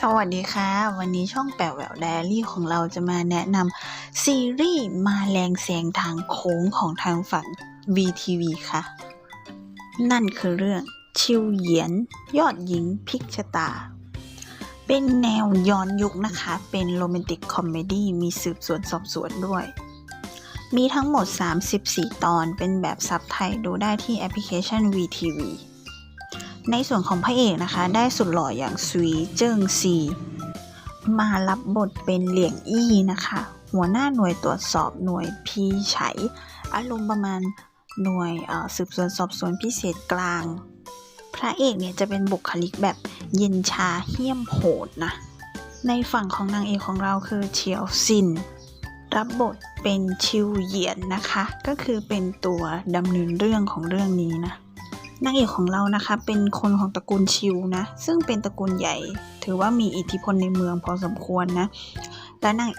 สวัสดีค่ะ วันนี้ช่องแปวแหววไดอารี่ของเราจะมาแนะนำซีรีส์มาแรงแสงทางโค้งของทางฝั่ง VTV ค่ะ นั่นคือเรื่องชิวเหยียน ยอดหญิงพิกชตา เป็นแนวย้อนยุคนะคะ เป็นโรแมนติกคอมเมดี้มีสืบสวนสอบสวนด้วย มีทั้งหมด 34 ตอนเป็นแบบซับไทยดูได้ที่แอปพลิเคชัน VTV ในส่วนของพระเอกนะคะ ได้สุดหล่ออย่างซุยเจิ้งซี มารับบทเป็นเหลียงอี้นะคะ หัวหน้าหน่วยตรวจสอบหน่วยพีไฉอารมณ์ประมาณหน่วยสืบสวนสอบสวนพิเศษกลาง พระเอกเนี่ยจะเป็นบุคลิกแบบเย็นชาเหี้ยมโหดนะ ในฝั่งของนางเอกของเราคือเฉียวซิน รับบทเป็นชิวเหยียนนะคะ ก็คือเป็นตัวดำเนินเรื่องของเรื่องนี้นะ นางเอกของเรานะคะ เป็นคนของตระกูลชิวนะ ซึ่งเป็นตระกูลใหญ่ ถือว่ามีอิทธิพลในเมืองพอสมควรนะ และนาง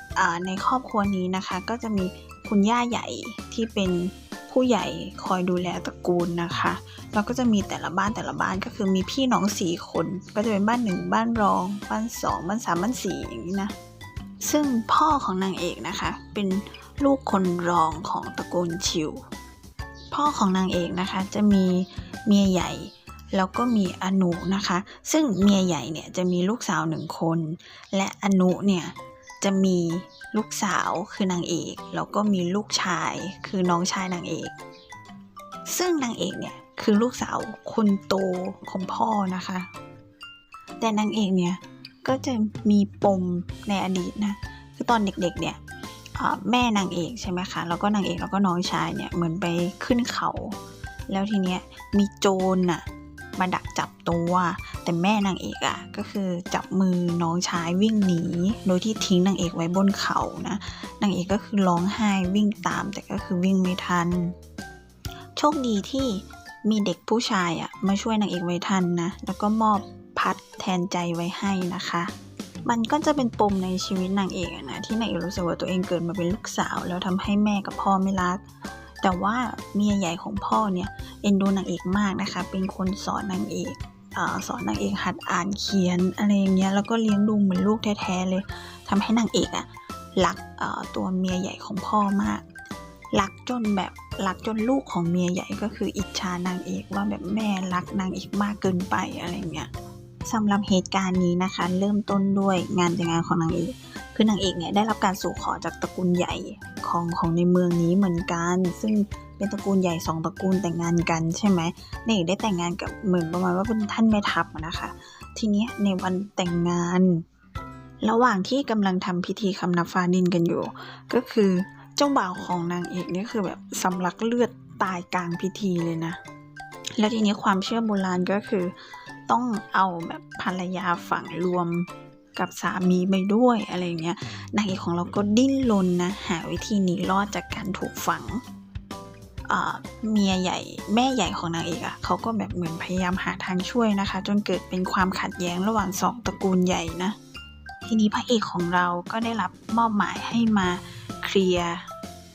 ในครอบครัวนี้นะคะ ก็จะมีคุณย่าใหญ่ที่เป็นผู้ใหญ่คอยดูแลตระกูลนะคะแล้วก็จะมีแต่ละบ้านแต่ละบ้านก็คือมีพี่น้องสี่คน ก็จะเป็นบ้านหนึ่งบ้านรอง บ้านสองบ้านสามบ้านสี่อย่างนี้นะ ซึ่งพ่อของนางเอกนะคะ เป็นลูกคนรองของตระกูลชิว พ่อของนางเอกนะคะจะมี เมียใหญ่แล้วก็มีอนุนะคะ ซึ่งเมียใหญ่เนี่ยจะมีลูกสาวหนึ่งคน และอนุเนี่ยจะมีลูกสาวคือนางเอก แล้วก็มีลูกชายคือน้องชายนางเอก ซึ่งนางเอกเนี่ยคือลูกสาวคนโตของพ่อนะคะ แต่นางเอกเนี่ยก็จะมีปมในอดีตนะ คือตอนเด็กๆเนี่ยแม่นางเอกใช่ไหมคะ แล้วก็นางเอกแล้วก็น้องชายเนี่ยเหมือนไปขึ้นเขา แล้วทีเนี้ยมีโจรน่ะมาดักจับตัว แต่แม่นางเอกอะ่ะก็คือจับมือน้องชายวิ่งหนี โดยที่ทิ้งนางเอกไว้บนเขานะ นางเอกก็คือร้องไห้วิ่งตาม แต่ก็คือวิ่งไม่ทัน โชคดีที่มีเด็กผู้ชายอะ่ะมาช่วยนางเอกไว้ทันนะ แล้วก็มอบพัดแทนใจไว้ให้นะคะ มันก็จะเป็นปมในชีวิตนางเอกนะที่นางเอกรู้สึกว่าตัวเองเกิดมาเป็นลูกสาว แล้วทำให้แม่กับพ่อไม่รัก แต่ว่าเมียใหญ่ของพ่อเนี่ยเอ็นดูนางเอกมากนะคะ เป็นคนสอนนางเอกอสอนนางเอกหัดอ่านเขียนอะไรอย่างเงี้ยแล้วก็เลี้ยงดูเหมือนลูกแท้ๆเลยทำให้นางเอกอะรักตัวเมียใหญ่ของพ่อมากรักจนแบบรักจนลูกของเมียใหญ่ก็คืออิจฉานางเอกว่าแบบแม่รักนางเอกมากเกินไปอะไรเงี้ยสำหรับเหตุการณ์นี้นะคะ เริ่มต้นด้วยงานแต่งงานของนางเอก คือนางเอกเนี่ยได้รับการสู่ขอจากตระกูลใหญ่ของของในเมืองนี้เหมือนกัน ซึ่งเป็นตระกูลใหญ่สองตระกูลแต่งงานกันใช่ไหมนางเอกได้แต่งงานกับเหมือนประมาณว่าเป็นท่านแม่ทัพนะคะ ทีนี้ในวันแต่งงาน ระหว่างที่กำลังทำพิธีคำนับฟ้าดินกันอยู่ ก็คือเจ้าบ่าวของนางเอกนี่คือแบบสำลักเลือดตายกลางพิธีเลยนะ แล้วทีนี้ความเชื่อโบราณก็คือ ต้องเอาแบบภรรยาฝังรวม กับสามีไปด้วยอะไรเงี้ยนางเอกของเราก็ดิ้นรนนะหาวิธีหนีรอดจากการถูกฝังอ่าเมียใหญ่แม่ใหญ่ของนางเอกอะ่ะเขาก็แบบเหมือนพยายามหาทางช่วยนะคะ จนเกิดเป็นความขัดแย้งระหว่างสองตระกูลใหญ่นะ ทีนี้พระเอกของเราก็ได้รับมอบหมายให้มาเคลียร์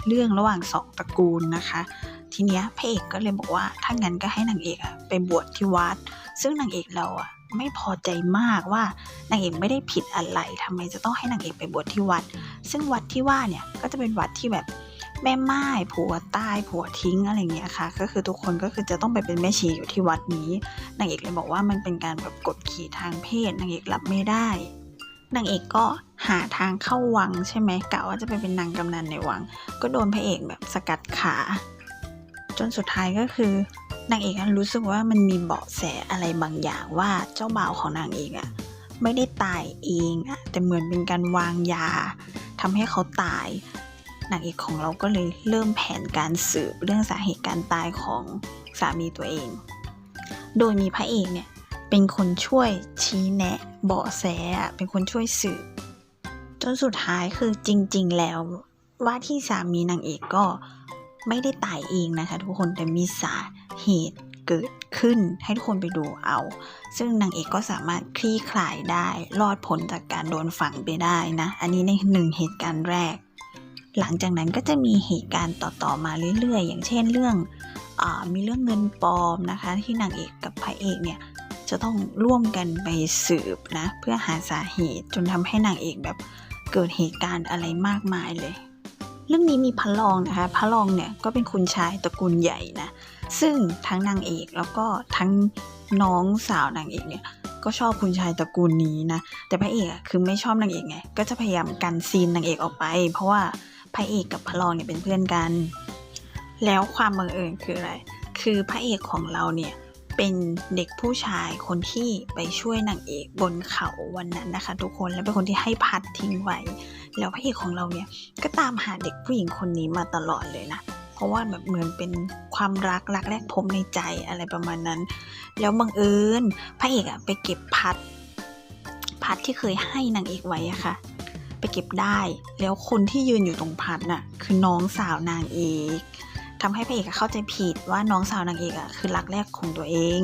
เรื่องระหว่างสองตระกูลนะคะ ทีเนี้ยพระเอกก็เลยบอกว่าถ้างั้นก็ให้นางเอกอะไปบวชที่วัด ซึ่งนางเอกเราอะ ไม่พอใจมากว่านางเอกไม่ได้ผิดอะไรทำไมจะต้องให้นางเอกไปบวชที่วัด ซึ่งวัดที่ว่าเนี่ยก็จะเป็นวัดที่แบบแม่ไม้ผัวตายผัวทิ้งอะไรเงี้ยค่ะ ก็คือทุกคนก็คือจะต้องไปเป็นแม่ชีอยู่ที่วัดนี้นางเอกเลยบอกว่ามันเป็นการแบบกดขี่ทางเพศนางเอกรับไม่ได้นางเอกก็หาทางเข้าวังใช่ไหมกะว่าจะไปเป็นนางกำนันในวัง ก็โดนพระเอกแบบสกัดขา จนสุดท้ายก็คือ นางเอกรู้สึกว่ามันมีเบาะแสอะไรบางอย่างว่าเจ้าบ่าวของนางเอกอะไม่ได้ตายเองอะแต่เหมือนเป็นการวางยาทำให้เขาตายนางเอกของเราก็เลยเริ่มแผนการสืบเรื่องสาเหตุการตายของสามีตัวเอง โดยมีพระเอกเนี่ยเป็นคนช่วยชี้แนะ เบาะแสเป็นคนช่วยสืบจนสุดท้ายคือจริง ๆ แล้วว่าที่สามีนางเอกก็ ไม่ได้ตายเองนะคะ ทุกคนแต่มีสาเหตุเกิดขึ้นให้ทุกคนไปดูเอา ซึ่งนางเอกก็สามารถคลี่คลายได้รอดพ้นจากการโดนฝังไปได้นะ อันนี้ในหนึ่งเหตุการณ์แรก หลังจากนั้นก็จะมีเหตุการณ์ต่อๆมาเรื่อยๆ อย่างเช่นเรื่องอมีเรื่องเงินปลอมนะคะ ที่นางเอกกับพระเอกเนี่ยจะต้องร่วมกันไปสืบนะ เพื่อหาสาเหตุจนทำให้นางเอกแบบเกิดเหตุการณ์อะไรมากมายเลย เรื่องนี้มีพระรองนะคะพระรองเนี่ยก็เป็นคุณชายตระกูลใหญ่นะซึ่งทั้งนางเอกแล้วก็ทั้งน้องสาวนางเอกเนี่ยก็ชอบคุณชายตระกูลนี้นะแต่พระเอกคือไม่ชอบนางเอกไงก็จะพยายามกันซีนนางเอกออกไป เพราะว่าพระเอกกับพระรองเนี่ยเป็นเพื่อนกัน แล้วความบังเอิญคืออะไร คือพระเอกของเราเนี่ยเป็นเด็กผู้ชายคนที่ไปช่วยนางเอกบนเขาวันนั้นนะคะ ทุกคนและเป็นคนที่ให้พัดทิ้งไว้ แล้วพระเอกของเราเนี่ยก็ตามหาเด็กผู้หญิงคนนี้มาตลอดเลยนะ เพราะว่าแบบเหมือนเป็นความรักรักแรกพบในใจอะไรประมาณนั้น แล้วบังเอิญพระเอกอะไปเก็บพัด พัดที่เคยให้นางเอกไว้อะค่ะ ไปเก็บได้ แล้วคนที่ยืนอยู่ตรงพัดน่ะคือน้องสาวนางเอกทำให้พระเอกเข้าใจผิดว่าน้องสาวนางเอกอะคือรักแรกของตัวเอง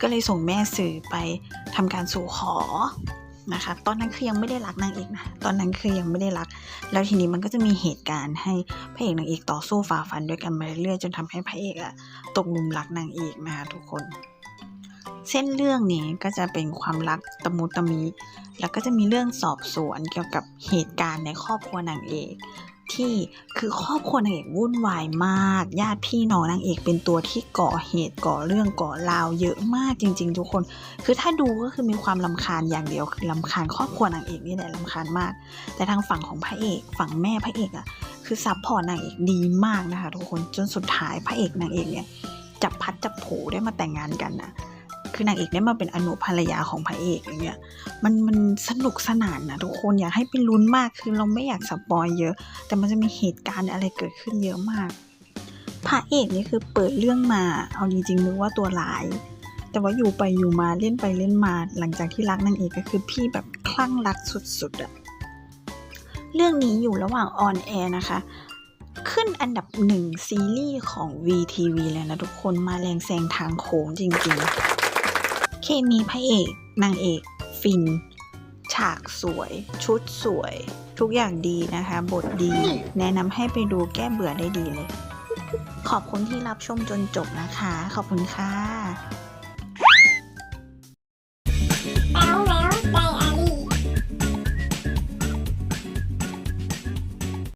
ก็เลยส่งแม่สื่อไปทำการสู่ขอ นะคะ ตอนนั้นคือยังไม่ได้รักนางเอกนะ ตอนนั้นคือยังไม่ได้รัก แล้วทีนี้มันก็จะมีเหตุการณ์ให้พระเอกนางเอกต่อสู้ฝ่าฟันด้วยกันมาเรื่อยๆจนทำให้พระเอกอะตกหลุมรักนางเอกนะคะทุกคน เส้นเรื่องนี้ก็จะเป็นความรักตะมุตะมิ แล้วก็จะมีเรื่องสอบสวนเกี่ยวกับเหตุการณ์ในครอบครัวนางเอก ที่คือครอบครัวนางเอกวุ่นวายมาก ญาติพี่น้องนางเอกเป็นตัวที่ก่อเหตุก่อเรื่องก่อราวเยอะมากจริง ๆ ทุกคน คือถ้าดูก็คือมีความลำคาญอย่างเดียวคือลำคาญครอบครัวนางเอกนี่แหละลำคาญมาก แต่ทางฝั่งของพระเอก ฝั่งแม่พระเอกอะคือซัพพอร์ตนางเอกดีมากนะคะทุกคนจนสุดท้ายพระเอกนางเอกเนี่ยจับพัดจับผูได้มาแต่งงานกันนะ คือนางเอกได้มาเป็นอนุภรรยาของพระเอกอย่างเงี้ยมันมันสนุกสนานนะทุกคนอยากให้ไปลุ้นมากคือเราไม่อยากสปอยเยอะ แต่มันจะมีเหตุการณ์อะไรเกิดขึ้นเยอะมากพระเอกนี่คือเปิดเรื่องมา เอาจริงๆนึกว่าตัวร้าย แต่ว่าอยู่ไปอยู่มาเล่นไปเล่นมา หลังจากที่รักนางเอกก็คือพี่แบบคลั่งรักสุดๆอะเรื่องนี้อยู่ระหว่างออนแอร์นะคะ ขึ้นอันดับหนึ่งซีรีส์ของ VTV เลยนะทุกคนมาแรงแซงทางโค้งจริงๆ เคมีพระเอกนางเอกฟิน ฉากสวย ชุดสวย ทุกอย่างดีนะคะ บทดี แนะนำให้ไปดูแก้เบื่อได้ดีเลย ขอบคุณที่รับชมจนจบนะคะ ขอบคุณค่ะ